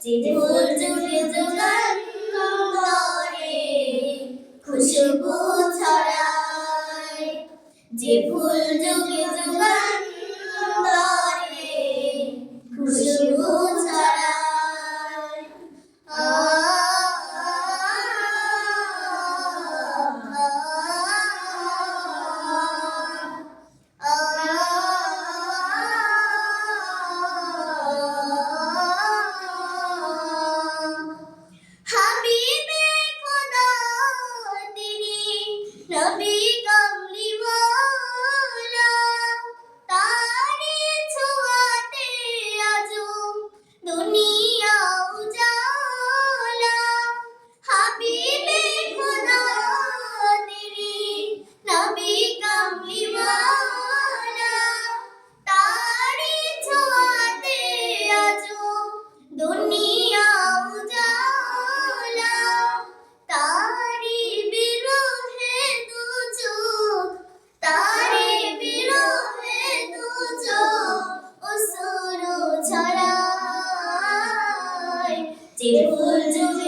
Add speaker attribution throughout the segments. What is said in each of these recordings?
Speaker 1: 찌득무죽무죽한 덩거리 구십구철에 찌불죽무죽한 Did you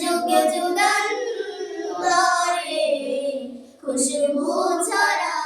Speaker 1: যুগে যুগান্তরে খুশবু ছড়া